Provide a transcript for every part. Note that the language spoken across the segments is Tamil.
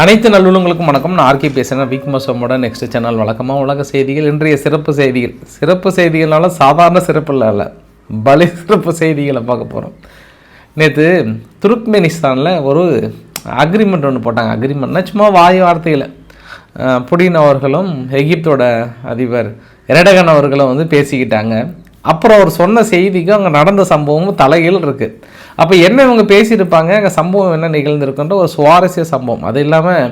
அனைத்து நல்லுள்ளங்களுக்கும் வணக்கம். நான் ஆர்கே பேசுகிறேன் வீக் மோசமோட நெக்ஸ்ட் சேனல் வழக்கமாக உலக செய்திகள் இன்றைய சிறப்பு செய்திகள். சிறப்பு செய்திகள்னால சாதாரண சிறப்பு இல்லை பல பலி சிறப்பு செய்திகளை பார்க்க போகிறோம் நேற்று துருக்மெனிஸ்தானில் ஒரு அக்ரிமெண்ட் ஒன்று போட்டாங்க. அக்ரிமெண்ட்னா சும்மா வாய் வார்த்தையில். புடின் அவர்களும் எகிப்தோட அதிபர் எரடகன் அவர்களும் வந்து பேசிக்கிட்டாங்க. அப்புறம் அவர் சொன்ன செய்திக்கும் அங்கே நடந்த சம்பவமும் தலையில் இருக்குது அப்போ என்ன இவங்க பேசியிருப்பாங்க? அங்கே சம்பவம் என்ன நிகழ்ந்திருக்குன்ற ஒரு சுவாரஸ்ய சம்பவம். அது இல்லாமல்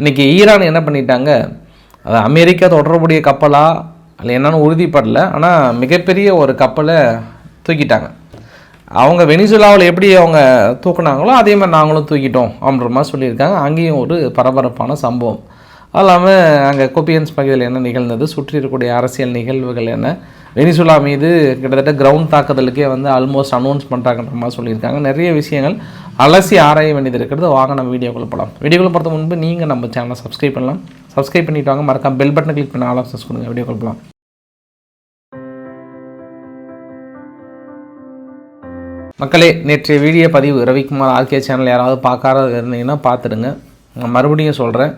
இன்றைக்கி ஈரான் என்ன பண்ணிட்டாங்க? அது அமெரிக்கா தொடர்புடைய கப்பலா? அல்ல என்னன்னு உறுதிப்படல. ஆனால் மிகப்பெரிய ஒரு கப்பலை தூக்கிட்டாங்க. அவங்க வெனிசுலாவில் எப்படி அவங்க தூக்குனாங்களோ அதே மாதிரி நாங்களும் தூக்கிட்டோம் அப்படின்ற மாதிரி சொல்லியிருக்காங்க. அங்கேயும் ஒரு பரபரப்பான சம்பவம். அது இல்லாமல் அங்கே கொப்பியன்ஸ் பகுதியில் என்ன நிகழ்ந்தது? சுற்றி இருக்கக்கூடிய அரசியல் நிகழ்வுகள் என்ன? வெனிசுலா மீது கிட்டத்தட்ட கிரவுண்ட் தாக்குதலுக்கே வந்து ஆல்மோஸ்ட் அனௌன்ஸ் பண்ணுறாங்கன்ற மாதிரி சொல்லியிருக்காங்க. நிறைய விஷயங்கள் அலசி ஆராய வேண்டியது இருக்கிறது. வாங்க நம்ம வீடியோக்குள்ள போகலாம் வீடியோக்குள்ள போகிறது முன்பு நீங்கள் நம்ம சேனலை சப்ஸ்கிரைப் பண்ணலாம். சப்ஸ்கிரைப் பண்ணிட்டு வாங்க. மறக்காம பெல் பட்டனை கிளிக் பண்ண ஆல் ஆப்ஷன்ஸ் கொடுங்க. வீடியோ போகலாம் மக்களே நேற்றைய வீடியோ பதிவு ரவிக்குமார் ஆர்கே சேனல் யாராவது பார்க்காத இருந்தீங்கன்னா பார்த்துடுங்க. நான் மறுபடியும் சொல்கிறேன்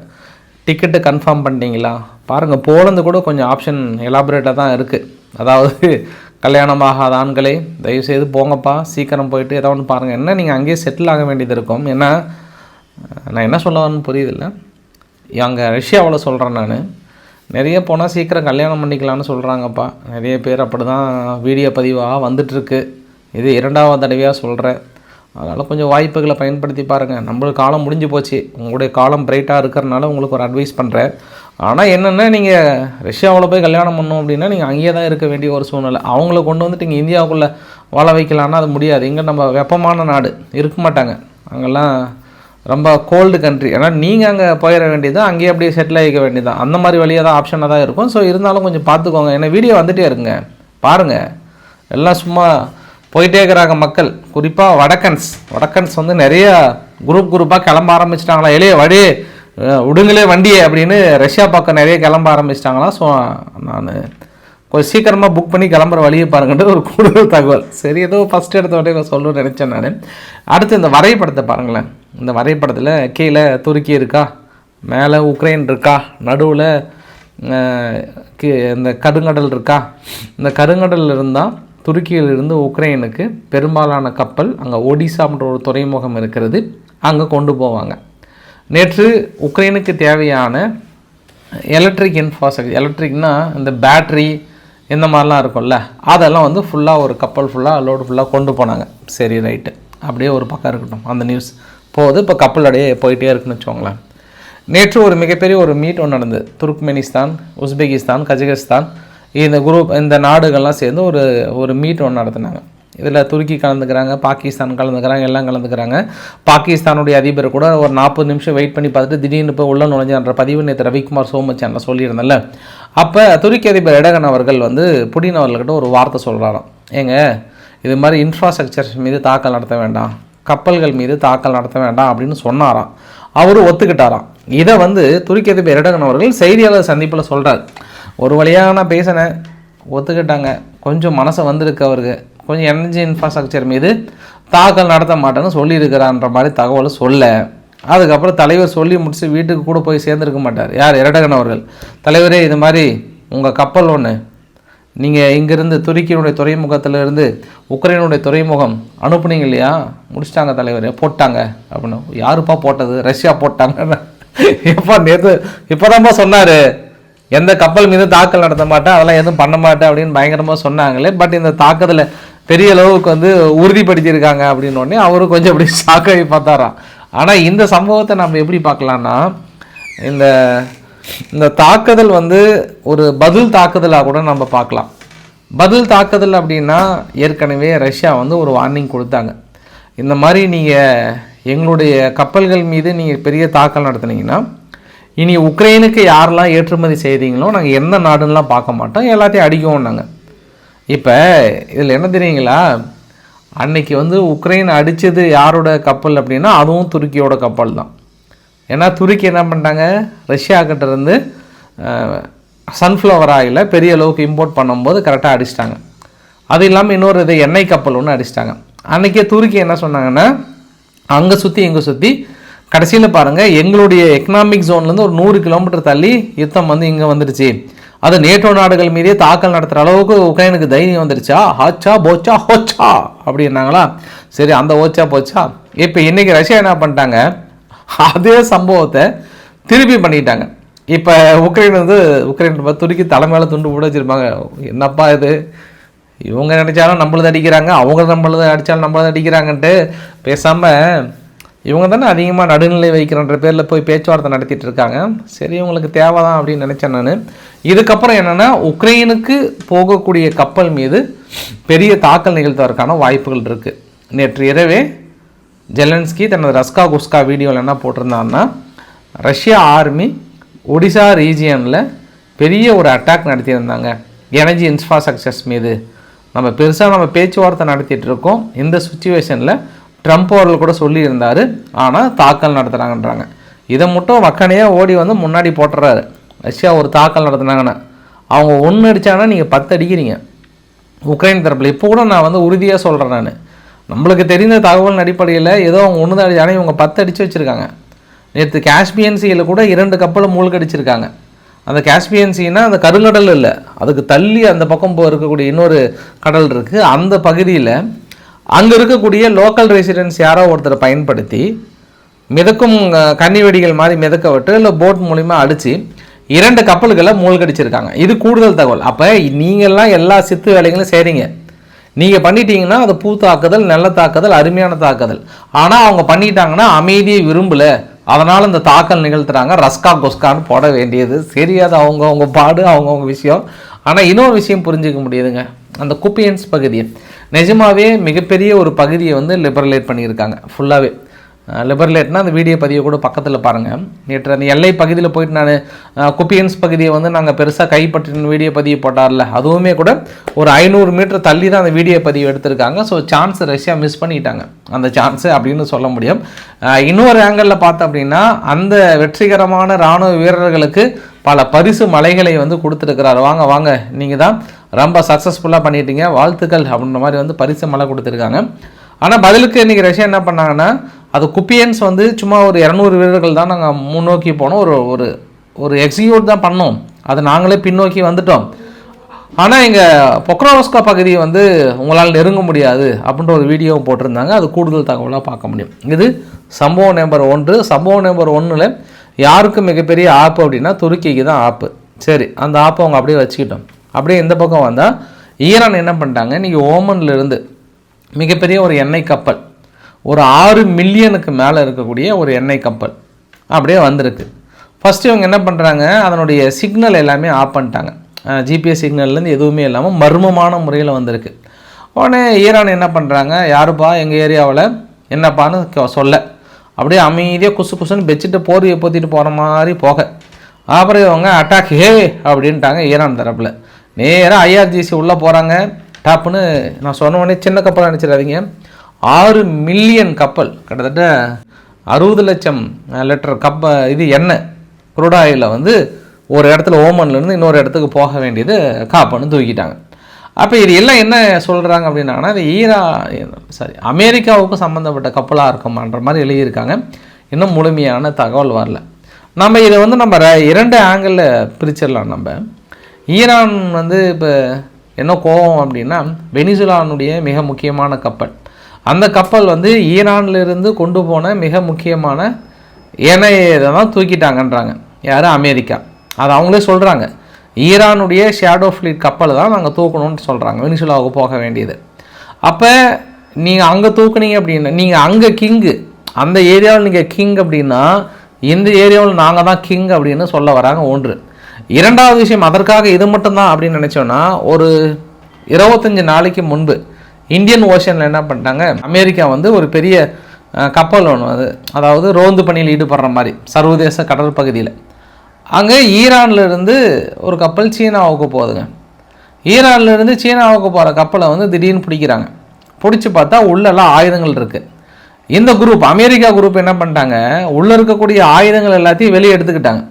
டிக்கெட்டு கன்ஃபார்ம் பண்ணிட்டீங்களா? பாருங்கள் போலந்து கூட கொஞ்சம் ஆப்ஷன் எலாபரேட்டாக தான் இருக்குது அதாவது கல்யாணமாகாத ஆண்களே தயவுசெய்து போங்கப்பா சீக்கிரம் போயிட்டு ஏதோ ஒன்று பாருங்கள் என்ன நீங்கள் அங்கேயே செட்டில் ஆக வேண்டியது இருக்கும். ஏன்னா நான் என்ன சொல்லணும்னு புரியுதில்ல அங்கே ரஷ்யாவில் சொல்கிறேன் நான். நிறைய போனால் சீக்கிரம் கல்யாணம் பண்ணிக்கலாம்னு சொல்கிறாங்கப்பா நிறைய பேர் அப்படி தான் வீடியோ பதிவாக வந்துட்டுருக்கு. இது இரண்டாவது தடவையாக சொல்கிறேன் அதனால் கொஞ்சம் வாய்ப்புகளை பயன்படுத்தி பாருங்கள் நம்மளுக்கு காலம் முடிஞ்சு போச்சு. உங்களுடைய காலம் பிரைட்டாக இருக்கிறனால உங்களுக்கு ஒரு அட்வைஸ் பண்ணுறேன் ஆனால் என்னென்னா நீங்கள் ரஷ்யாவில் போய் கல்யாணம் பண்ணோம் அப்படின்னா நீங்கள் அங்கேயே தான் இருக்க வேண்டிய ஒரு சூழ்நிலை. அவங்கள கொண்டு வந்துட்டு இங்கே இந்தியாவுக்குள்ளே வாழ வைக்கலான்னா அது முடியாது. இங்கே நம்ம வெப்பமான நாடு இருக்க மாட்டாங்க. அங்கெல்லாம் ரொம்ப கோல்டு கண்ட்ரி ஏன்னா நீங்கள் அங்கே போயிட வேண்டியது அங்கேயே அப்படியே செட்டில் ஆகிக்க வேண்டியது அந்த மாதிரி வழியாக தான் ஆப்ஷனாக தான் இருக்கும். ஸோ இருந்தாலும் கொஞ்சம் பார்த்துக்கோங்க. ஏன்னா வீடியோ வந்துட்டே இருக்குங்க. பாருங்கள் எல்லாம் சும்மா போயிட்டே இருக்கிறாங்க மக்கள். குறிப்பாக வடக்கன்ஸ். வடக்கன்ஸ் வந்து நிறையா குரூப் குரூப்பாக கிளம்ப ஆரம்பிச்சிட்டாங்களா? எளிய வழி. விடுங்களே வண்டியை அப்படின்னு ரஷ்யா பக்கம் நிறைய கிளம்ப ஆரம்பிச்சிட்டாங்களா ஸோ நான் கொஞ்சம் சீக்கிரமாக புக் பண்ணி கிளம்புற வழியை பாருங்கன்றது ஒரு கூடுதல் தகவல். சரி ஏதோ ஃபஸ்ட் எடுத்த உடனே சொல்லணும்னு நினச்சேன் நான். அடுத்து இந்த வரைபடத்தை பாருங்களேன். இந்த வரைபடத்தில் கீழே துருக்கி இருக்கா? மேலே உக்ரைன் இருக்கா? நடுவில் இந்த கருங்கடல் இருக்கா? இந்த கருங்கடல் இருந்தால் துருக்கியிலிருந்து உக்ரைனுக்கு பெரும்பாலான கப்பல் அங்கே ஒடிசான்ற ஒரு துறைமுகம் இருக்கிறது. அங்கே கொண்டு போவாங்க. நேற்று உக்ரைனுக்கு தேவையான எலக்ட்ரிக் இன்ஃப்ராஸ்ட்ரக்சர் எலக்ட்ரிக்னால் இந்த பேட்ரி இந்த மாதிரிலாம் இருக்கும்ல அதெல்லாம் வந்து ஃபுல்லாக ஒரு கப்பல் ஃபுல்லாக லோடு ஃபுல்லாக கொண்டு போனாங்க. சரி ரைட்டு அப்படியே ஒரு பக்கம் இருக்கட்டும் அந்த நியூஸ் போகுது. இப்போ கப்பல் அப்படியே போயிட்டே இருக்குன்னு வச்சுக்கோங்களேன். நேற்று ஒரு மிகப்பெரிய ஒரு மீட் ஒன்று நடந்தது. துருக்மெனிஸ்தான் உஸ்பெகிஸ்தான் கஜகஸ்தான் இந்த குரூப் இந்த நாடுகள்லாம் சேர்ந்து ஒரு ஒரு மீட் ஒன்று நடத்தினாங்க. இதில் துருக்கி கலந்துக்கிறாங்க பாகிஸ்தான் கலந்துக்கிறாங்க எல்லாம் கலந்துக்கிறாங்க. பாகிஸ்தானுடைய அதிபர் கூட ஒரு நாற்பது நிமிஷம் வெயிட் பண்ணி பார்த்துட்டு திடீர்னு போய் உள்ள நுழைஞ்சான்ற பதிவு நேற்று ரவிக்குமார் சோமச்சான்ல சொல்லியிருந்தேன்ல. அப்போ துருக்கி அதிபர் எடகன் அவர்கள் வந்து புடின் அவர்கள்கிட்ட ஒரு வார்த்தை சொல்கிறாராம் ஏங்க இது மாதிரி இன்ஃப்ராஸ்ட்ரக்சர் மீது தாக்கல் நடத்த வேண்டாம் கப்பல்கள் மீது தாக்கல் நடத்த வேண்டாம் அப்படின்னு சொன்னாராம். அவர் ஒத்துக்கிட்டாராம். இதை வந்து துருக்கி அதிபர் எடகன் அவர்கள் செய்தியாளர் சந்திப்பில் சொல்கிறார் ஒரு வழியாக நான் பேசினேன் ஒத்துக்கிட்டாங்க. கொஞ்சம் மனசு வந்திருக்கு அவருக்கு. கொஞ்சம் எனர்ஜி இன்ஃப்ராஸ்ட்ரக்சர் மீது தாக்கல் நடத்த மாட்டேன்னு சொல்லியிருக்கிறான்ற மாதிரி தகவலை சொல்ல. அதுக்கப்புறம் தலைவர் சொல்லி முடிச்சு வீட்டுக்கு கூட போய் சேர்ந்துருக்க மாட்டார். யார்? இரடகன் அவர்கள். தலைவரே இது மாதிரி உங்கள் கப்பல் ஒன்று நீங்கள் இங்கேருந்து துருக்கியினுடைய துறைமுகத்தில் இருந்து உக்ரைனுடைய துறைமுகம் அனுப்புனீங்க இல்லையா? முடிச்சிட்டாங்க தலைவர் போட்டாங்க அப்படின்னு. யாருப்பா போட்டது? ரஷ்யா போட்டாங்க எப்போ நேற்று இப்போதான்ப்பா சொன்னார். எந்த கப்பல் மீது தாக்கல் நடத்த மாட்டேன் அதெல்லாம் எதுவும் பண்ண மாட்டேன் அப்படின்னு பயங்கரமாக சொன்னாங்களே. பட் இந்த தாக்குதலை பெரிய அளவுக்கு வந்து உறுதிப்படுத்தியிருக்காங்க அப்படின்னு அவரும் கொஞ்சம் அப்படி ஷாக்காகி பார்த்தாராம் ஆனால் இந்த சம்பவத்தை நம்ம எப்படி பார்க்கலான்னா இந்த இந்த தாக்குதல் வந்து ஒரு பதில் தாக்குதலாக கூட நம்ம பார்க்கலாம். பதில் தாக்குதல் அப்படின்னா ஏற்கனவே ரஷ்யா வந்து ஒரு வார்னிங் கொடுத்தாங்க. இந்த மாதிரி நீங்கள் எங்களுடைய கப்பல்கள் மீது நீங்கள் பெரிய தாக்கல் நடத்துனீங்கன்னா இனி உக்ரைனுக்கு யாரெல்லாம் ஏற்றுமதி செய்தீங்களோ நாங்கள் எந்த நாடுன்னெலாம் பார்க்க மாட்டோம் எல்லாத்தையும் அடிக்குவோம் நாங்கள் இப்போ இதில் என்ன தெரியுங்களா? அன்னைக்கு வந்து உக்ரைன் அடித்தது யாரோட கப்பல் அப்படின்னா அதுவும் துருக்கியோட கப்பல் தான் ஏன்னா துருக்கி என்ன பண்ணிட்டாங்க? ரஷ்யாக்கிட்ட இருந்து சன்ஃப்ளவர் ஆயிலை பெரிய அளவுக்கு இம்போர்ட் பண்ணும்போது கரெக்டாக அடிச்சிட்டாங்க. அது இல்லாமல் இன்னொரு இது எண்ணெய் கப்பல் ஒன்று அடிச்சிட்டாங்க. அன்றைக்கே துருக்கி என்ன சொன்னாங்கன்னா அங்கே சுற்றி இங்கே சுற்றி கடைசியில் பாருங்கள் எங்களுடைய எக்கனாமிக் ஜோன்லேருந்து ஒரு நூறு கிலோமீட்டர் தள்ளி யுத்தம் வந்து இங்கே வந்துடுச்சு. அது நேட்டோ நாடுகள் மீதே தாக்கல் நடத்துகிற அளவுக்கு உக்ரைனுக்கு தைரியம் வந்துடுச்சா ஹாச்சா போச்சா ஹோச்சா அப்படின்னாங்களா? சரி அந்த ஓச்சா போச்சா? இப்போ இன்றைக்கி ரஷ்யா என்ன பண்ணிட்டாங்க? அதே சம்பவத்தை திருப்பி பண்ணிட்டாங்க. இப்போ உக்ரைன் வந்து உக்ரைன் துருக்கி தலைமையில் துண்டு போட வச்சுருப்பாங்க. என்னப்பா இது? இவங்க நினச்சாலும் நம்மளது அடிக்கிறாங்க அவங்க நம்மளது அடித்தாலும் நம்மளது அடிக்கிறாங்கன்ட்டு பேசாமல் இவங்க தானே அதிகமாக நடுநிலை வைக்கிறன்ற பேரில் போய் பேச்சுவார்த்தை நடத்திட்டு இருக்காங்க சரி இவங்களுக்கு தேவை தான் அப்படின்னு நினச்சேன் நான். இதுக்கப்புறம் என்னென்னா உக்ரைனுக்கு போகக்கூடிய கப்பல் மீது பெரிய தாக்கல் நிகழ்த்துவதற்கான வாய்ப்புகள் இருக்குது நேற்று இரவே ஜெலன்ஸ்கி தனது ரஸ்கா குஸ்கா வீடியோவில் என்ன போட்டிருந்தான்னா ரஷ்யா ஆர்மி ஒடிசா ரீஜியனில் பெரிய ஒரு அட்டாக் நடத்தியிருந்தாங்க. எனர்ஜி இன்ஃப்ராஸ்ட்ரக்சர்ஸ் மீது. நம்ம பெருசாக நம்ம பேச்சுவார்த்தை நடத்திட்டு இருக்கோம் இந்த சுச்சுவேஷனில் ட்ரம்ப் அவர்கள் கூட சொல்லியிருந்தார். ஆனால் தாக்கல் நடத்துகிறாங்கன்றாங்க இதை மட்டும் வக்கனையாக ஓடி வந்து முன்னாடி போட்டுறாரு. ரஷ்யா ஒரு தாக்கல் நடத்துனாங்கன்னா அவங்க ஒன்று அடித்தாங்கன்னா நீங்கள் பத்து அடிக்கிறீங்க. உக்ரைன் தரப்பில். இப்போ கூட நான் வந்து உறுதியாக சொல்கிறேன் நான். நம்மளுக்கு தெரிந்த தகவல் அடிப்படையில் ஏதோ அவங்க ஒன்று தான் அடிச்சு ஆனால் இவங்க பத்து அடித்து வச்சுருக்காங்க. நேற்று காஷ்பியன்சியில் கூட இரண்டு கப்பலை மூழ்கடிச்சிருக்காங்க அந்த காஸ்பியன் அந்த கருங்கடல் இல்லை. அதுக்கு தள்ளி அந்த பக்கம் போ இருக்கக்கூடிய இன்னொரு கடல் இருக்குது அந்த பகுதியில் அங்கே இருக்கக்கூடிய லோக்கல் ரெசிடென்ட்ஸ் யாரோ ஒருத்தரை பயன்படுத்தி மிதக்கும் கன்னி வெடிகள் மாதிரி மிதக்க விட்டு இல்லை போட் மூலிமா அடித்து இரண்டு கப்பல்களை மூழ்கடிச்சிருக்காங்க. இது கூடுதல் தகவல். அப்போ நீங்கள்லாம் எல்லா சித்து வேலைகளும் செய்கிறீங்க நீங்கள் பண்ணிட்டீங்கன்னா அது பூ தாக்குதல் நல்ல தாக்குதல் அருமையான தாக்குதல். ஆனால் அவங்க பண்ணிட்டாங்கன்னா அமைதியை விரும்பல. அதனால் இந்த தாக்கல் நிகழ்த்துறாங்க. ரஸ்கா கொஸ்கான்னு போட வேண்டியது. சரி அவங்க அவங்கவுங்க பாடு அவங்கவுங்க விஷயம். ஆனால் இன்னொரு விஷயம் புரிஞ்சுக்க முடியுதுங்க. அந்த குப்பியன்ஸ் பகுதியை. நிஜமாகவே மிகப்பெரிய ஒரு பகுதியை வந்து லிபரலேட் பண்ணியிருக்காங்க. ஃபுல்லாகவே லிபரலேட்னா அந்த வீடியோ பதிவை கூட பக்கத்தில் பாருங்கள் நேற்று அந்த எல்லை பகுதியில் போயிட்டு நான் குப்பியன்ஸ் பகுதியை வந்து நாங்கள் பெருசாக கைப்பற்றின வீடியோ பதிவு போட்டார்ல. அதுவுமே கூட ஒரு ஐநூறு மீட்டர் தள்ளி தான் அந்த வீடியோ பதிவு எடுத்திருக்காங்க. ஸோ சான்ஸ் ரஷ்யா மிஸ் பண்ணிட்டாங்க. அந்த சான்ஸு அப்படின்னு சொல்ல முடியும். இன்னொரு ஆங்கிளில் பார்த்தோம் அப்படின்னா அந்த வெற்றிகரமான இராணுவ வீரர்களுக்கு பல பரிசு மலைகளை வந்து கொடுத்துருக்கிறார். வாங்க வாங்க. நீங்கள் தான் ரொம்ப சக்ஸஸ்ஃபுல்லாக பண்ணிட்டீங்க. வாழ்த்துக்கள் அப்படின்ற மாதிரி வந்து பரிசு மலை கொடுத்துருக்காங்க. ஆனால் பதிலுக்கு இன்றைக்கி ரஷ்யா என்ன பண்ணாங்கன்னா அது குப்பியன்ஸ் வந்து சும்மா ஒரு இரநூறு வீரர்கள் தான் நாங்கள் முன்னோக்கி போனோம். ஒரு ஒரு ஒரு எக்ஸிக்யூட் தான் பண்ணோம். அதை நாங்களே பின்னோக்கி வந்துட்டோம். ஆனால் எங்கள் பொக்ரோஸ்கா பகுதியை வந்து உங்களால் நெருங்க முடியாது அப்படின்ற ஒரு வீடியோ போட்டிருந்தாங்க. அது கூடுதல் தகவலாக பார்க்க முடியும். இது சம்பவம் நம்பர் ஒன்று. சம்பவம் நம்பர் ஒன்றில் யாருக்கு மிகப்பெரிய ஆப்பு அப்படின்னா துருக்கிக்கு தான் ஆப்பு சரி அந்த ஆப்பை அவங்க அப்படியே வச்சுக்கிட்டோம். அப்படியே இந்த பக்கம் வந்தால் ஈரான் என்ன பண்ணிட்டாங்க? இன்றைக்கி ஓமன்ல இருந்து மிகப்பெரிய ஒரு எண்ணெய் கப்பல் ஒரு ஆறு மில்லியனுக்கு மேலே இருக்கக்கூடிய ஒரு எண்ணெய் கப்பல் அப்படியே வந்திருக்கு. ஃபஸ்ட்டு இவங்க என்ன பண்ணுறாங்க அதனுடைய சிக்னல் எல்லாமே ஆஃப் பண்ணிட்டாங்க. ஜிபிஎஸ் சிக்னல்லேருந்து எதுவுமே இல்லாமல் மர்மமான முறையில் வந்திருக்கு. உடனே ஈரான் என்ன பண்ணுறாங்க யாருப்பா எங்கள் ஏரியாவில்? என்னப்பான்னு சொல்ல. அப்படியே அமைதியாக குசு குசுன்னு பெட்ஷீட்டை போர்வையை போத்திட்டு போகிற மாதிரி போக. அப்புறம் இவங்க அட்டாக் ஹே! அப்படின்ட்டாங்க ஈரான் தரப்பில். நேராக ஐஆர்ஜிசி உள்ளே போகிறாங்க டாப்புன்னு நான் சொன்ன உடனே சின்ன கப்பலாக நினச்சிடாதீங்க. ஆறு மில்லியன் கப்பல் கிட்டத்தட்ட அறுபது லட்சம் லிட்டர் கப்ப இது எண்ணெய் குரூட் ஆயிலில் வந்து ஒரு இடத்துல ஓமன்லேருந்து இன்னொரு இடத்துக்கு போக வேண்டியது காப்பன்னு தூக்கிட்டாங்க. அப்போ இது எல்லாம் என்ன சொல்கிறாங்க அப்படின்னாங்கன்னா இது ஈரா சாரி அமெரிக்காவுக்கும் சம்மந்தப்பட்ட கப்பலாக இருக்குமான்ற மாதிரி எழுதியிருக்காங்க. இன்னும் முழுமையான தகவல் வரல. நம்ம இதை வந்து நம்ம இரண்டு ஆங்கிளில் பிரிச்சிடலாம் நம்ம. ஈரான் வந்து இப்போ என்ன கோவம் அப்படின்னா வெனிசுலானுடைய மிக முக்கியமான கப்பல். அந்த கப்பல் வந்து ஈரான்லேருந்து கொண்டு போன மிக முக்கியமான ஏனையை தான் தூக்கிட்டாங்கன்றாங்க. யார்? அமெரிக்கா. அது அவங்களே சொல்கிறாங்க ஈரானுடைய ஷேடோ ஃப்ளீட் கப்பலை தான் நாங்கள் தூக்கணும்னு சொல்கிறாங்க வெனிசுலாவுக்கு போக வேண்டியது. அப்போ நீங்கள் அங்கே தூக்குனீங்க அப்படின்னா நீங்கள் அங்கே கிங்கு அந்த ஏரியாவில் நீங்கள் கிங் அப்படின்னா இந்த ஏரியாவில் நாங்கள் தான் கிங் அப்படின்னு சொல்ல வராங்க ஒன்று. இரண்டாவது விஷயம் அதற்காக இது மட்டும்தான் அப்படின்னு நினச்சோன்னா ஒரு இருபத்தஞ்சி நாளைக்கு முன்பு இந்தியன் ஓஷனில் என்ன பண்ணிட்டாங்க? அமெரிக்கா வந்து ஒரு பெரிய கப்பல் ஒன்று அது அதாவது ரோந்து பணியில் ஈடுபடுற மாதிரி சர்வதேச கடல் பகுதியில். அங்கே ஈரான்லேருந்து ஒரு கப்பல் சீனாவுக்கு போகுதுங்க. ஈரான்லேருந்து சீனாவுக்கு போகிற கப்பலை வந்து திடீர்னு பிடிக்கிறாங்க. பிடிச்சி பார்த்தா உள்ளெல்லாம் ஆயுதங்கள் இருக்குது இந்த குரூப் அமெரிக்கா குரூப் என்ன பண்ணிட்டாங்க? உள்ளே இருக்கக்கூடிய ஆயுதங்கள் எல்லாத்தையும் வெளியே எடுத்துக்கிட்டாங்க.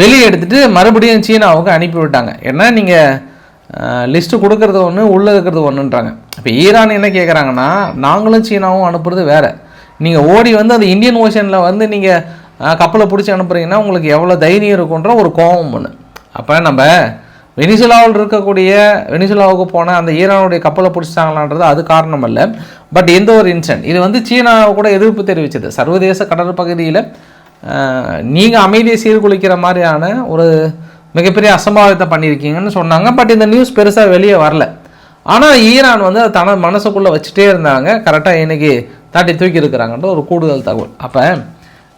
வெளியே எடுத்துகிட்டு மறுபடியும் சீனாவுக்கு அனுப்பி விட்டாங்க. ஏன்னா நீங்கள் லிஸ்ட்டு கொடுக்கறது ஒன்று உள்ளே இருக்கிறது ஒன்றுன்றாங்க இப்போ ஈரான் என்ன கேட்குறாங்கன்னா நாங்களும் சீனாவும் அனுப்புறது வேறு. நீங்கள் ஓடி வந்து அந்த இந்தியன் ஓஷனில் வந்து நீங்கள் கப்பலை பிடிச்சி அனுப்புகிறீங்கன்னா உங்களுக்கு எவ்வளோ தைரியம் இருக்குன்ற ஒரு கோபம் ஒன்று அப்போ நம்ம வெனிசுலாவில் இருக்கக்கூடிய வெனிசுலாவுக்கு போன அந்த ஈரானுடைய கப்பலை பிடிச்சிட்டாங்களான்றது அது காரணம் அல்ல. பட் எந்த ஒரு இன்சிடென்ட் இது வந்து சீனாவை கூட எதிர்ப்பு தெரிவிச்சது. சர்வதேச கடற்பகுதியில் நீங்கள் அமைதியை சீர்குலைக்கிற மாதிரியான ஒரு மிகப்பெரிய அசம்பாவிதத்தை பண்ணியிருக்கீங்கன்னு சொன்னாங்க. பட் இந்த நியூஸ் பெருசாக வெளியே வரல. ஆனால் ஈரான் வந்து அதை தன மனசுக்குள்ளே வச்சுட்டே இருந்தாங்க. கரெக்டாக இன்றைக்கி தாட்டி தூக்கி இருக்கிறாங்கன்ற ஒரு கூடுதல் தகவல். அப்போ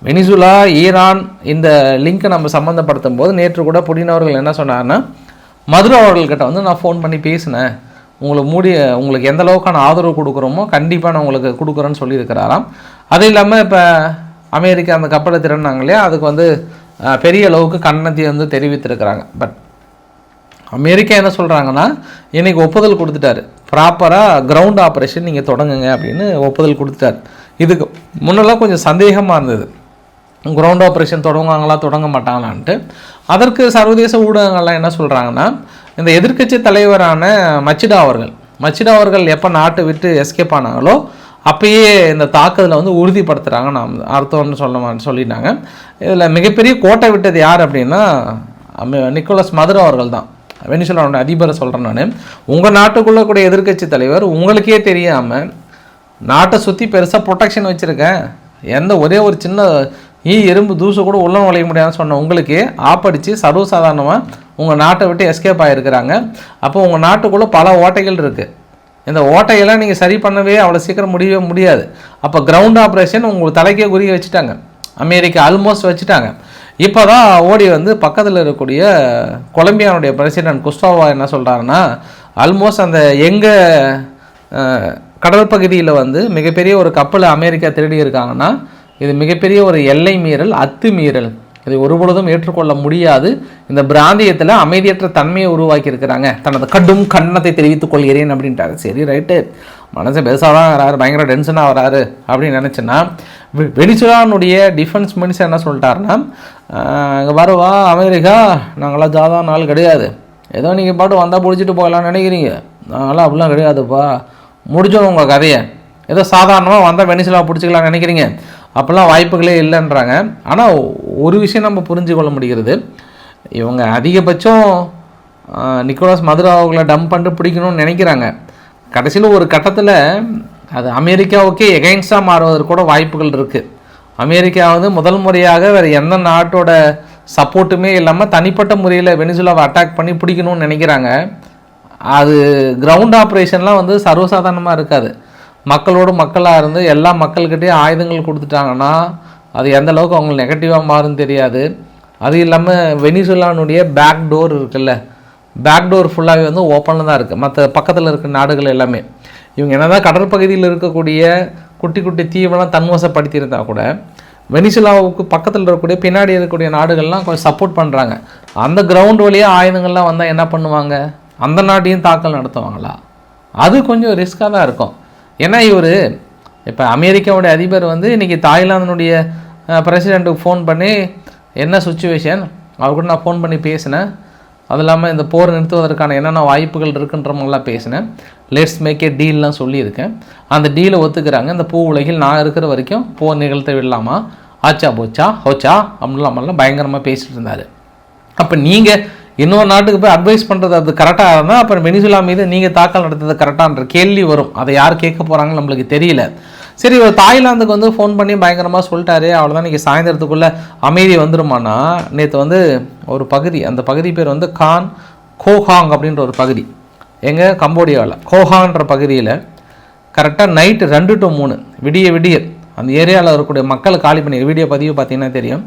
வெனிசுலா ஈரான் இந்த லிங்க்கை நம்ம சம்மந்தப்படுத்தும் போது நேற்று கூட புடினவர்கள் என்ன சொன்னார்னா மதுரை அவர்கள்கிட்ட வந்து நான் ஃபோன் பண்ணி பேசினேன். உங்களுக்கு மூடி உங்களுக்கு எந்த அளவுக்கான ஆதரவு கொடுக்குறோமோ கண்டிப்பாக நான் உங்களுக்கு கொடுக்குறேன்னு சொல்லியிருக்கிறாராம். அது இல்லாமல் இப்போ அமெரிக்கா அந்த கப்பலை திறனாங்க இல்லையா? அதுக்கு வந்து பெரிய அளவுக்கு கண்ணத்தை வந்து தெரிவித்திருக்கிறாங்க. பட் அமெரிக்கா என்ன சொல்கிறாங்கன்னா இன்றைக்கி ஒப்புதல் கொடுத்துட்டாரு. ப்ராப்பராக கிரவுண்ட் ஆப்ரேஷன் நீங்கள் தொடங்குங்க அப்படின்னு ஒப்புதல் கொடுத்துட்டாரு. இதுக்கு முன்னெல்லாம் கொஞ்சம் சந்தேகமாக இருந்தது. கிரவுண்ட் ஆப்ரேஷன் தொடங்குவாங்களா தொடங்க மாட்டாங்களான்ட்டு. அதற்கு சர்வதேச ஊடகங்கள்லாம் என்ன சொல்கிறாங்கன்னா இந்த எதிர்க்கட்சி தலைவரான மச்சிடா அவர்கள் மச்சிடா அவர்கள் எப்போ நாட்டை விட்டு எஸ்கேப் ஆனாங்களோ அப்பயே இந்த தாக்குதலை வந்து உறுதிப்படுத்துகிறாங்க நாம் அர்த்தம்னு சொல்ல சொல்லிட்டாங்க. இதில் மிகப்பெரிய கோட்டை விட்டது யார் அப்படின்னா நிக்கோலஸ் மதுரோ அவர்கள் தான் வெனிசுலாவோட அதிபரை சொல்கிறேன் நான். உங்கள் நாட்டுக்குள்ளே கூட எதிர்க்கட்சி தலைவர் உங்களுக்கே தெரியாமல் நாட்டை சுற்றி பெருசாக ப்ரொடெக்ஷன் வச்சுருக்கேன். எந்த ஒரே ஒரு சின்ன ஈ எறும்பு தூசு கூட உள்ள நுழைய முடியாதுன்னு சொன்ன உங்களுக்கு ஆப்படித்து சர்வசாதாரணமாக உங்கள் நாட்டை விட்டு எஸ்கேப் ஆகிருக்கிறாங்க அப்போ உங்கள் நாட்டுக்குள்ளே பல ஓட்டைகள் இருக்குது இந்த ஓட்டையெல்லாம் நீங்கள் சரி பண்ணவே அவ்வளோ சீக்கிரம் முடியவே முடியாது. அப்போ கிரவுண்ட் ஆப்ரேஷன் உங்களுக்கு தலைக்கே குறிய வச்சுட்டாங்க. அமெரிக்கா ஆல்மோஸ்ட் வச்சுட்டாங்க. இப்போ தான் ஓடி வந்து பக்கத்தில் இருக்கக்கூடிய கொலம்பியானுடைய பிரசிடென்ட் குஸ்டாவா என்ன சொல்கிறாருன்னா ஆல்மோஸ்ட் அந்த எங்கள் கடல் பகுதியில் வந்து மிகப்பெரிய ஒரு கப்பலை அமெரிக்கா திருடி இருக்காங்கன்னா இது மிகப்பெரிய ஒரு எல்லை மீறல் அத்துமீறல் இதை ஒருபொழுதும் ஏற்றுக்கொள்ள முடியாது. இந்த பிராந்தியத்தில் அமைதியற்ற தன்மையை உருவாக்கி இருக்கிறாங்க தனது கடும் கண்ணத்தை தெரிவித்துக் கொள்கிறேன் அப்படின்ட்டாரு. சரி ரைட்டு மனசு பெருசாக தான் வராரு பயங்கர டென்ஷனாக வராரு அப்படின்னு நினச்சேன்னா வெனிசுலானுடைய டிஃபென்ஸ் மினிஸ்டர் என்ன சொல்லிட்டாருன்னா இங்கே வருவா அமெரிக்கா நாங்களாம் ஜாதா நாள் கிடையாது. ஏதோ நீங்கள் பாட்டு வந்தால் பிடிச்சிட்டு போகலான்னு நினைக்கிறீங்க. நாங்களாம் அப்படிலாம் கிடையாதுப்பா. முடிச்சோம் உங்கள் கதையை. ஏதோ சாதாரணமாக வந்தால் வெனிசுலா பிடிச்சிக்கலாம்னு நினைக்கிறீங்க. அப்போல்லாம் வாய்ப்புகளே இல்லைன்றாங்க. ஆனால் ஒரு விஷயம் நம்ம புரிஞ்சு கொள்ள முடிகிறது. இவங்க அதிகபட்சம் நிக்கோலாஸ் நிக்கோலஸ் மதுரா அவங்கள டம்ப் பண்ணிட்டு பிடிக்கணும்னு நினைக்கிறாங்க. கடைசியில் ஒரு கட்டத்தில் அது அமெரிக்காவுக்கே எகைன்ஸ்டாக மாறுவதற்கு கூட வாய்ப்புகள் இருக்குது அமெரிக்கா வந்து முதல் முறையாக வேறு எந்த நாட்டோட சப்போர்ட்டுமே இல்லாமல் தனிப்பட்ட முறையில் வெனிசுலாவை அட்டாக் பண்ணி பிடிக்கணும்னு நினைக்கிறாங்க. அது கிரவுண்ட் ஆப்ரேஷன்லாம் வந்து சர்வசாதாரணமாக இருக்காது. மக்களோடு மக்களாக இருந்து எல்லா மக்கள்கிட்டையும் ஆயுதங்கள் கொடுத்துட்டாங்கன்னா அது எந்த அளவுக்கு அவங்களுக்கு நெகட்டிவாக மாறும்னு தெரியாது. அது இல்லாமல் வெனிசுலானுடைய பேக் டோர் இருக்குல்ல பேக் டோர் ஃபுல்லாகவே வந்து ஓப்பனில் தான் இருக்குது மற்ற பக்கத்தில் இருக்க நாடுகள் எல்லாமே. இவங்க என்ன தான் கடற்பகுதியில் இருக்கக்கூடிய குட்டி குட்டி தீவெல்லாம் தன்வசப்படுத்தியிருந்தா கூட வெனிசுலாவுக்கு பக்கத்தில் இருக்கக்கூடிய பின்னாடி இருக்கக்கூடிய நாடுகள்லாம் கொஞ்சம் சப்போர்ட் பண்ணுறாங்க அந்த கிரவுண்ட் வழியாக ஆயுதங்கள்லாம் வந்தால் என்ன பண்ணுவாங்க? அந்த நாட்டையும் தாக்கல் நடத்துவாங்களா? அது கொஞ்சம் ரிஸ்க்காக தான் இருக்கும். ஏன்னா இவர் இப்போ அமெரிக்காவுடைய அதிபர் வந்து இன்றைக்கி தாய்லாந்தினுடைய பிரசிடெண்ட்டுக்கு ஃபோன் பண்ணி என்ன சுச்சுவேஷன் அவர் கூட நான் ஃபோன் பண்ணி பேசினேன். அது இல்லாமல் இந்த போர் நிறுத்துவதற்கான என்னென்ன வாய்ப்புகள் இருக்குன்ற பேசினேன். லெட்ஸ் மேக் ஏ டீல்லாம் சொல்லியிருக்கேன். அந்த டீலை ஒத்துக்கிறாங்க. இந்த பூ உலகில் நான் இருக்கிற வரைக்கும் போர் நிகழ்த்த விடலாமா? ஆச்சா போச்சா? ஹோச்சா? அப்படிலாமெல்லாம் பயங்கரமாக பேசிகிட்டு இருந்தார். அப்போ நீங்கள் இன்னொரு நாட்டுக்கு போய் அட்வைஸ் பண்ணுறது அது கரெக்டாக இருந்தால் அப்புறம் வெனிசுலா மீது நீங்கள் தாக்கல் நடத்துறது கரெக்டான்ற கேள்வி வரும். அதை யார் கேட்க போகிறாங்கன்னு நம்மளுக்கு தெரியல. சரி இவர் தாய்லாந்துக்கு வந்து ஃபோன் பண்ணி பயங்கரமாக சொல்லிட்டாரு. அவ்வளோதான் இன்றைக்கி சாயந்தரத்துக்குள்ளே அமைதி வந்துருமானா நேற்று வந்து ஒரு பகுதி அந்த பகுதி பேர் வந்து கான் கோஹாங் அப்படின்ற ஒரு பகுதி. எங்கள் கம்போடியாவில் கோஹான்ற பகுதியில் கரெக்டாக நைட்டு ரெண்டு டு மூணு விடிய விடிய. அந்த ஏரியாவில் இருக்கக்கூடிய மக்கள் காலி பண்ணி வீடியோ பதிவு பார்த்தீங்கன்னா தெரியும்.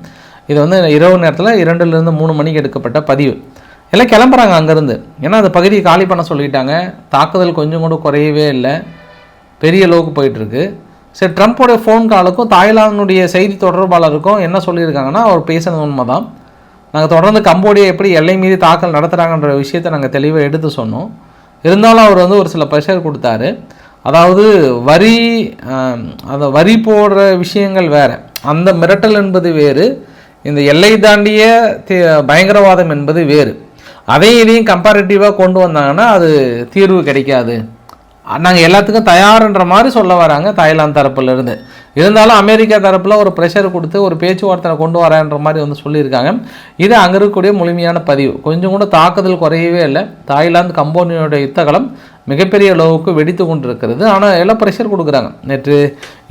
இது வந்து இரவு நேரத்தில் இரண்டுலேருந்து மூணு மணிக்கு எடுக்கப்பட்ட பதிவு. எல்லாம் கிளம்புறாங்க அங்கேருந்து. ஏன்னா அந்த பகுதியை காலி பண்ண சொல்லிட்டாங்க. தாக்குதல் கொஞ்சம் கூட குறையவே இல்லை. பெரிய அளவுக்கு போயிட்டுருக்கு. சரி ட்ரம்ப்போடைய ஃபோன் காலுக்கும் தாய்லாந்தினுடைய செய்தி தொடர்பாளருக்கும் என்ன சொல்லியிருக்காங்கன்னா அவர் பேசுனது உண்மை தான் நாங்கள் தொடர்ந்து கம்போடியா எப்படி எல்லை மீறி தாக்கல் நடத்துகிறாங்கன்ற விஷயத்தை நாங்கள் தெளிவாக எடுத்து சொன்னோம். இருந்தாலும் அவர் வந்து ஒரு சில ப்ரெஷர் கொடுத்தாரு. அதாவது வரி அந்த வரி போடுற விஷயங்கள் வேறு. அந்த மிரட்டல் என்பது வேறு. இந்த எல்லை தாண்டிய தி- பயங்கரவாதம் என்பது வேறு. அதையும் இதையும் கம்பேரிட்டிவாக கொண்டு வந்தாங்கன்னா அது தீர்வு கிடைக்காது. நாங்கள் எல்லாத்துக்கும் தயார்ன்ற மாதிரி சொல்ல வராங்க தாய்லாந்து தரப்புலேருந்து இருந்தாலும் அமெரிக்கா தரப்பில் ஒரு ப்ரெஷர் கொடுத்து ஒரு பேச்சுவார்த்தை கொண்டு வரேன்ற மாதிரி வந்து சொல்லியிருக்காங்க. இது அங்கே இருக்கக்கூடிய முழுமையான பதிவு. கொஞ்சம் கூட தாக்குதல் குறையவே இல்லை. தாய்லாந்து கம்போனியோட யுத்தகலம் மிகப்பெரிய அளவுக்கு வெடித்து கொண்டு இருக்கிறது ஆனால் எல்லாம் ப்ரெஷர் கொடுக்குறாங்க. நேற்று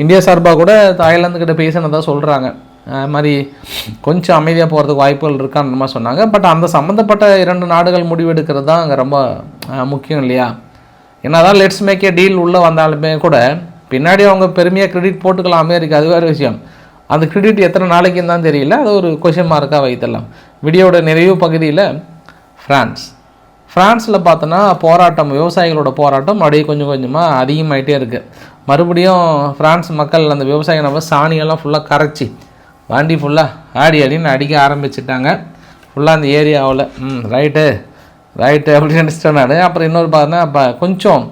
இந்தியா சார்பாக கூட தாய்லாந்து கிட்ட பேசினதாக சொல்கிறாங்க அது மாதிரி கொஞ்சம் அமைதியாக போகிறதுக்கு வாய்ப்புகள் இருக்கான்ற மாதிரி சொன்னாங்க. பட் அந்த சம்மந்தப்பட்ட இரண்டு நாடுகள் முடிவெடுக்கிறது தான் அங்கே ரொம்ப முக்கியம் இல்லையா? என்னதான் லெட்ஸ் மேக் ஏ டீல் உள்ளே வந்தாலுமே கூட பின்னாடி அவங்க பெருமையாக கிரெடிட் போட்டுக்கலாம் அமெரிக்கா அது வேறு விஷயம். அந்த கிரெடிட் எத்தனை நாளைக்குன்னு தான் தெரியல. அது ஒரு கொஷின் மார்க்காக வைத்தலாம் வீடியோட நிறைவு பகுதியில் ஃப்ரான்ஸ் ஃப்ரான்ஸில் பார்த்தோன்னா போராட்டம் விவசாயிகளோட போராட்டம் அப்படியே கொஞ்சம் கொஞ்சமாக அதிகமாகிட்டே இருக்குது மறுபடியும் ஃப்ரான்ஸ் மக்கள் அந்த விவசாய நம்ம சாணியெல்லாம் ஃபுல்லாக கரைச்சி வண்டி ஃபுல்லாக ஆடி ஆடின்னு அடிக்க ஆரம்பிச்சிட்டாங்க. ஃபுல்லாக அந்த ஏரியாவில். ம் ரைட்டு ரைட்டு அப்படின்னு நினச்சிட்டேன் நான். அப்புறம் இன்னொரு பார்த்தா அப்போ கொஞ்சம்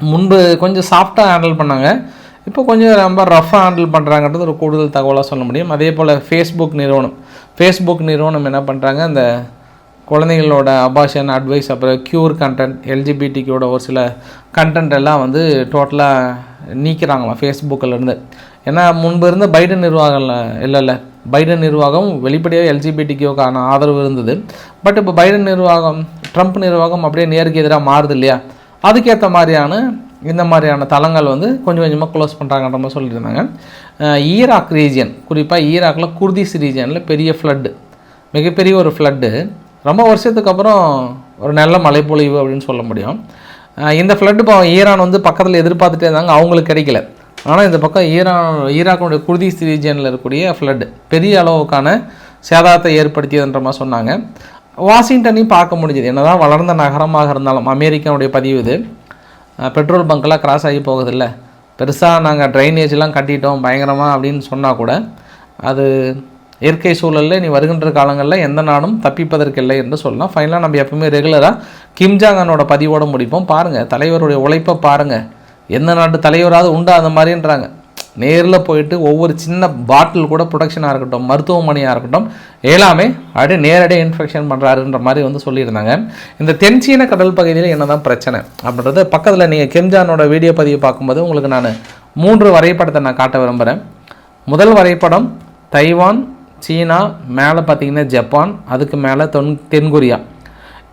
முன்பு கொஞ்சம் சாஃப்டாக ஹேண்டில் பண்ணாங்க. இப்போ கொஞ்சம் ரொம்ப ரஃப்பாக ஹேண்டில் பண்ணுறாங்கன்றது ஒரு கூடுதல் தகவலாக சொல்ல முடியும். அதே போல் ஃபேஸ்புக் நிறுவனம். ஃபேஸ்புக் நிறுவனம் என்ன பண்ணுறாங்க அந்த குழந்தைங்களோட அபாஷன் அட்வைஸ் அப்புறம் க்யூர் கண்டென்ட் எல்ஜிபிடிக்கியோட ஒரு சில கண்டென்ட் எல்லாம் வந்து டோட்டலாக நீக்கிறாங்களாம் ஃபேஸ்புக்கில் இருந்து. ஏன்னா முன்பு இருந்த பைடன் நிர்வாகம் இல்லை இல்லை. பைடன் நிர்வாகம் வெளிப்படையாக எல்ஜிபிடிக்கியோக்கான ஆதரவு இருந்தது. பட் இப்போ பைடன் நிர்வாகம் ட்ரம்ப் நிர்வாகம் அப்படியே நேருக்கு எதிராக மாறுது இல்லையா? அதுக்கேற்ற மாதிரியான இந்த மாதிரியான தளங்கள் வந்து கொஞ்சம் கொஞ்சமாக க்ளோஸ் பண்ணுறாங்கன்ற மாதிரி சொல்லியிருந்தாங்க. ஈராக் ரீஜியன் குறிப்பாக ஈராக்கில் குர்திஸ் ரீஜியனில் பெரிய ஃப்ளட்டு மிகப்பெரிய ஒரு ஃப்ளட்டு ரொம்ப வருஷத்துக்கு அப்புறம் ஒரு நல்ல மழைப்பொழிவு அப்படின்னு சொல்ல முடியும். இந்த ஃப்ளட்டு இப்போ ஈரான் வந்து பக்கத்தில் எதிர்பார்த்துட்டே இருந்தாங்க அவங்களுக்கு கிடைக்கல. ஆனால் இந்த பக்கம் ஈரான் ஈராக்கினுடைய குர்திஸ் ரீஜியனில் இருக்கக்கூடிய ஃப்ளட் பெரிய அளவுக்கான சேதாரத்தை ஏற்படுத்தியதுன்ற மாதிரி சொன்னாங்க. வாஷிங்டனையும் பார்க்க முடிஞ்சது. என்னதான் வளர்ந்த நகரமாக இருந்தாலும் அமெரிக்காவுடைய பதிவு இது. பெட்ரோல் பங்க்கெல்லாம் கிராஸ் ஆகி போகுதில்ல. பெருசாக நாங்கள் ட்ரைனேஜ்லாம் கட்டிட்டோம் பயங்கரமாக அப்படின்னு சொன்னால் கூட அது இயற்கை சூழலில் நீ வருகின்ற காலங்களில் எந்த நாடும் தப்பிப்பதற்கில்லை என்று சொல்லலாம். ஃபைனலாக நம்ம எப்பவுமே ரெகுலராக கிம்ஜாங்கனோட பதிவோட முடிப்போம். பாருங்கள் தலைவருடைய உழைப்பை பாருங்கள் எந்த நாட்டு தலைவராவது உண்டா அந்த மாதிரின்றாங்க. நேரில் போயிட்டு ஒவ்வொரு சின்ன பாட்டில் கூட ப்ரொடக்ஷனாக இருக்கட்டும் மருத்துவமனையாக இருக்கட்டும் எல்லாமே அப்படியே நேரடியாக இன்ஃபெக்ஷன் பண்ணுறாருன்ற மாதிரி வந்து சொல்லியிருந்தாங்க. இந்த தென்சீன கடல் பகுதியில் என்னதான் பிரச்சனை அப்படின்றது பக்கத்தில் நீங்கள் கெம்ஜானோட வீடியோ பதிவு பார்க்கும்போது உங்களுக்கு நான் மூன்று வரைபடத்தை நான் காட்ட விரும்புகிறேன் முதல் வரைபடம் தைவான் சீனா மேலே பார்த்தீங்கன்னா ஜப்பான் அதுக்கு மேலே தென் தென்கொரியா.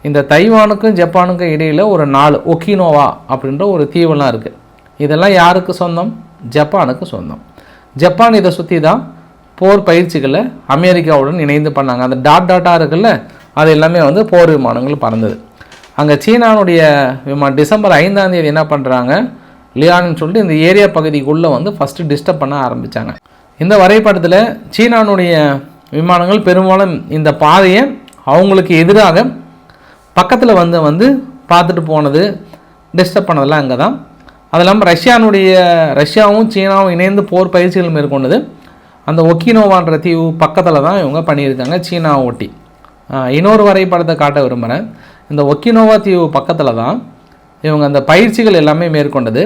இந்த தைவானுக்கும் ஜப்பானுக்கும் இடையில் ஒரு நாலு ஒக்கினோவா அப்படின்ற ஒரு தீவெல்லாம் இருக்குது இதெல்லாம் யாருக்கு சொந்தம்? ஜப்பானுக்கு சொந்தம். ஜப்பான் இதை சுற்றி தான் போர் பயிற்சிகளை அமெரிக்காவுடன் இணைந்து பண்ணாங்க. அந்த டாட் டாட்டாக இருக்குல்ல அது எல்லாமே வந்து போர் விமானங்கள் பறந்தது. அங்கே சீனானுடைய விமானம் டிசம்பர் ஐந்தாம் தேதி என்ன பண்ணுறாங்க லியான்னு சொல்லிட்டு இந்த ஏரியா பகுதிக்குள்ளே வந்து ஃபஸ்ட்டு டிஸ்டர்ப் பண்ண ஆரம்பித்தாங்க இந்த வரைபடத்தில் சீனானுடைய விமானங்கள் பெரும்பாலும் இந்த பாதையை அவங்களுக்கு எதிராக பக்கத்தில் வந்து வந்து பார்த்துட்டு போனது டிஸ்டர்ப் பண்ணதெல்லாம் அங்கே தான் அது இல்லாமல் ரஷ்யானுடைய ரஷ்யாவும் சீனாவும் இணைந்து போர் பயிற்சிகள் மேற்கொண்டது. அந்த ஒக்கினோவான்ற தீவு பக்கத்தில் தான் இவங்க பண்ணியிருக்காங்க சீனாவை ஒட்டி இன்னொரு வரைபடத்தை காட்ட விரும்புகிறேன் இந்த ஒக்கினோவா தீவு பக்கத்தில் தான் இவங்க அந்த பயிற்சிகள் எல்லாமே மேற்கொண்டது.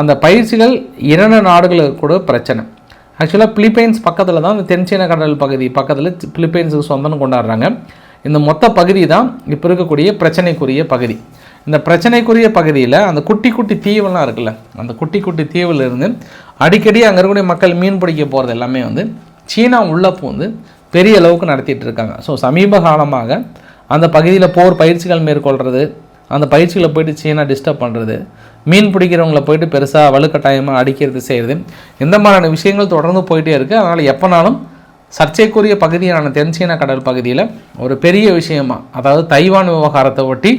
அந்த பயிற்சிகள் இரண்டு நாடுகளுக்கு கூட பிரச்சனை. ஆக்சுவலாக பிலிப்பைன்ஸ் பக்கத்தில் தான் இந்த தென்சீன கடல் பகுதி பக்கத்தில் பிலிப்பைன்ஸுக்கு சொந்தம் கொண்டாடுறாங்க. இந்த மொத்த பகுதி தான் இப்போ இருக்கக்கூடிய பிரச்சனைக்குரிய பகுதி. இந்த பிரச்சனைக்குரிய பகுதியில் அந்த குட்டி குட்டி தீவெல்லாம் இருக்குல்ல அந்த குட்டி குட்டி தீவில் இருந்து அடிக்கடி அங்கே இருக்கக்கூடிய மக்கள் மீன் பிடிக்க போகிறது எல்லாமே வந்து சீனா உள்ளே பூந்து பெரிய அளவுக்கு நடத்திட்டு இருக்காங்க. ஸோ சமீப காலமாக அந்த பகுதியில் போர் பயிற்சிகள் மேற்கொள்கிறது அந்த பயிற்சிகளை போயிட்டு சீனா டிஸ்டர்ப் பண்ணுறது மீன் பிடிக்கிறவங்கள போயிட்டு பெருசாக வலுக்கட்டாயமாக அடிக்கிறது செய்கிறது இந்த மாதிரியான விஷயங்கள் தொடர்ந்து போயிட்டே இருக்குது அதனால் எப்போனாலும் சர்ச்சைக்குரிய பகுதியான தென் சீனா கடல் பகுதியில் ஒரு பெரிய விஷயமா அதாவது தைவான் விவகாரத்தை ஒட்டி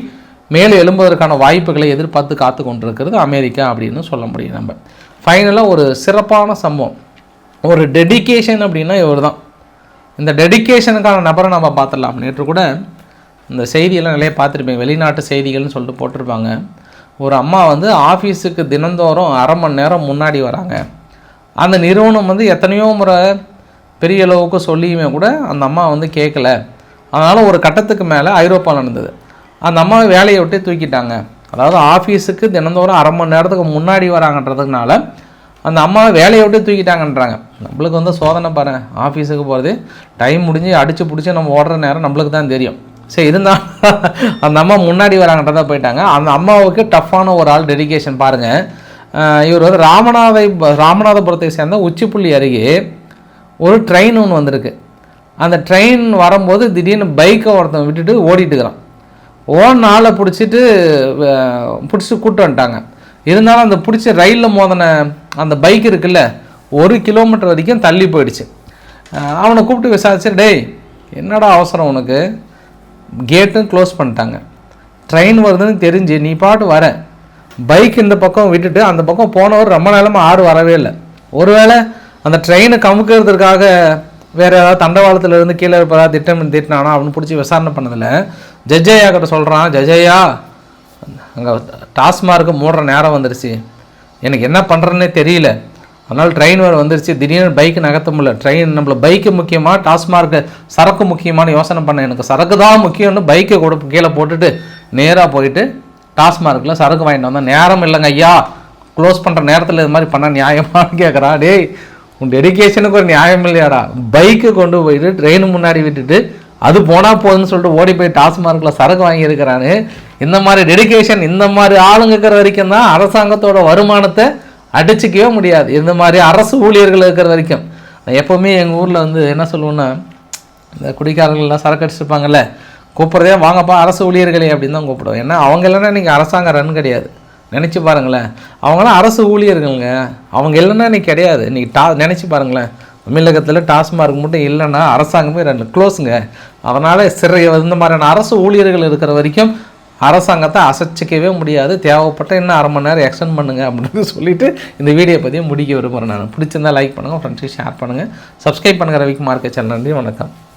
மேலே எழும்புவதற்கான வாய்ப்புகளை எதிர்பார்த்து காத்து கொண்டிருக்கிறது அமெரிக்கா அப்படின்னு சொல்ல முடியும் நம்ம. ஃபைனலாக ஒரு சிறப்பான சம்பவம். ஒரு டெடிகேஷன் அப்படின்னா இவர் தான் இந்த டெடிகேஷனுக்கான நபரை நம்ம பார்த்துடலாம். நேற்று கூட இந்த செய்தியெல்லாம் நிறைய பார்த்துருப்பேன் வெளிநாட்டு செய்திகள்னு சொல்லிட்டு போட்டிருப்பாங்க. ஒரு அம்மா வந்து ஆஃபீஸுக்கு தினந்தோறும் அரை மணி நேரம் முன்னாடி வராங்க. அந்த நிறுவனம் வந்து எத்தனையோ முறை பெரிய அளவுக்கு சொல்லியுமே கூட அந்த அம்மா வந்து கேட்கல. அதனால் ஒரு கட்டத்துக்கு மேலே ஐரோப்பாவில் நடந்தது. அந்த அம்மாவை வேலையை விட்டு தூக்கிட்டாங்க. அதாவது ஆஃபீஸுக்கு தினந்தோறும் அரை மணி நேரத்துக்கு முன்னாடி வராங்கன்றதுனால அந்த அம்மாவை வேலையை விட்டு தூக்கிட்டாங்கன்றாங்க. நம்மளுக்கு வந்து சோதனை பாருங்கள் ஆஃபீஸுக்கு போகிறது டைம் முடிஞ்சு அடித்து பிடிச்சி நம்ம ஓடுற நேரம் நம்மளுக்கு தான் தெரியும். சரி இருந்தால் அந்த அம்மா முன்னாடி வராங்கன்றதா போயிட்டாங்க. அந்த அம்மாவுக்கு டஃப்பான ஒரு ஆள் டெடிகேஷன் பாருங்கள் இவர் வந்து ராமநாதை ராமநாதபுரத்தை சேர்ந்த உச்சிப்புள்ளி அருகே ஒரு ட்ரெயின் ஒன்று வந்திருக்கு. அந்த ட்ரெயின் வரும்போது திடீர்னு பைக்கை ஒருத்தன் விட்டுட்டு ஓடிட்டுக்கிறான் ஓன் ஆளை பிடிச்சிட்டு பிடிச்சி கூட்டு வந்துட்டாங்க. இருந்தாலும் அந்த பிடிச்ச ரயிலில் மோதின அந்த பைக் இருக்குல்ல ஒரு கிலோமீட்டர் வரைக்கும் தள்ளி போயிடுச்சு. அவனை கூப்பிட்டு விசாரிச்சு டேய் என்னடா அவசரம் உனக்கு? கேட்டும் க்ளோஸ் பண்ணிட்டாங்க. ட்ரெயின் வருதுன்னு தெரிஞ்சு நீ பாட்டு வர. பைக் இந்த பக்கம் விட்டுட்டு அந்த பக்கம் போனவர் ரொம்ப நேரமாக ஆடு வரவே இல்லை. ஒருவேளை அந்த ட்ரெயினை கமுக்கிறதுக்காக வேற ஏதாவது தண்டவாளத்துல இருந்து கீழே இருப்பதா திட்டம் திட்டினானா அவனு பிடிச்சி விசாரணை பண்ணதில் ஜட்ஜையா கிட்ட சொல்கிறான் ஜட்ஜையா அங்கே டாஸ்மார்க்கு மூடுற நேரம் வந்துருச்சு. எனக்கு என்ன பண்ணுறேன்னே தெரியல. அதனால் ட்ரெயின் வேறு வந்துருச்சு. திடீர்னு பைக் நகர்த்த முடியல. ட்ரெயின் நம்மளை பைக்கு முக்கியமாக டாஸ்மார்க்கு சரக்கு முக்கியமான யோசனை பண்ணேன் எனக்கு சரக்கு தான் முக்கியம்னு பைக்கை கூட கீழே போட்டுட்டு நேராக போயிட்டு டாஸ்மார்க்கில் சரக்கு வாங்கிட்டு வந்தேன். நேரம் இல்லைங்க ஐயா. க்ளோஸ் பண்ணுற நேரத்தில் இது மாதிரி பண்ண நியாயமான்னு கேட்குறான் டேய் உன் டெடிகேஷனுக்கு ஒரு நியாயம் இல்லையாடா? பைக்கு கொண்டு போயிட்டு ட்ரெயின் முன்னாடி விட்டுட்டு அது போனால் போதுன்னு சொல்லிட்டு ஓடி போய் டாஸ்மார்க்கில் சரக்கு வாங்கியிருக்கிறானு இந்த மாதிரி டெடிகேஷன் இந்த மாதிரி ஆளுங்க இருக்கிற வரைக்கும் தான் அரசாங்கத்தோட வருமானத்தை அடிச்சுக்கவே முடியாது. இந்த மாதிரி அரசு ஊழியர்கள் இருக்கிற வரைக்கும். எப்போவுமே எங்கள் ஊரில் வந்து என்ன சொல்லுவோன்னா இந்த குடிக்காரர்கள்லாம் சரக்கு அடிச்சிருப்பாங்கல்ல கூப்பிட்றதே வாங்கப்பா அரசு ஊழியர்களே அப்படின்னு தான் கூப்பிடுவோம். ஏன்னா அவங்க இல்லைன்னா நீங்கள் அரசாங்கம் ரன் கிடையாது. நினச்சி பாருங்களேன். அவங்களாம் அரசு ஊழியர்களுங்க. அவங்க இல்லைன்னா இன்றைக்கி கிடையாது. இன்றைக்கி டா நினச்சி பாருங்களேன். தமிழகத்தில் டாஸ்மார்க் மட்டும் இல்லைன்னா அரசாங்கமே ரெண்டு க்ளோஸுங்க அதனால் சிறை இந்த மாதிரியான அரசு ஊழியர்கள் இருக்கிற வரைக்கும் அரசாங்கத்தை அசைச்சிக்கவே முடியாது. தேவைப்பட்ட இன்னும் அரை மணி நேரம் எக்ஸ்டெண்ட் பண்ணுங்க அப்படின்னு சொல்லிட்டு இந்த வீடியோ பற்றியும் முடிக்க விரும்புகிறேன் நான். பிடிச்சிருந்தா லைக் பண்ணுங்கள் ஃப்ரெண்ட்ஸுக்கு ஷேர் பண்ணுங்கள் சப்ஸ்கிரைப் பண்ணுங்கள் ரவிக்குமார்க்க சேனல் நன்றி வணக்கம்.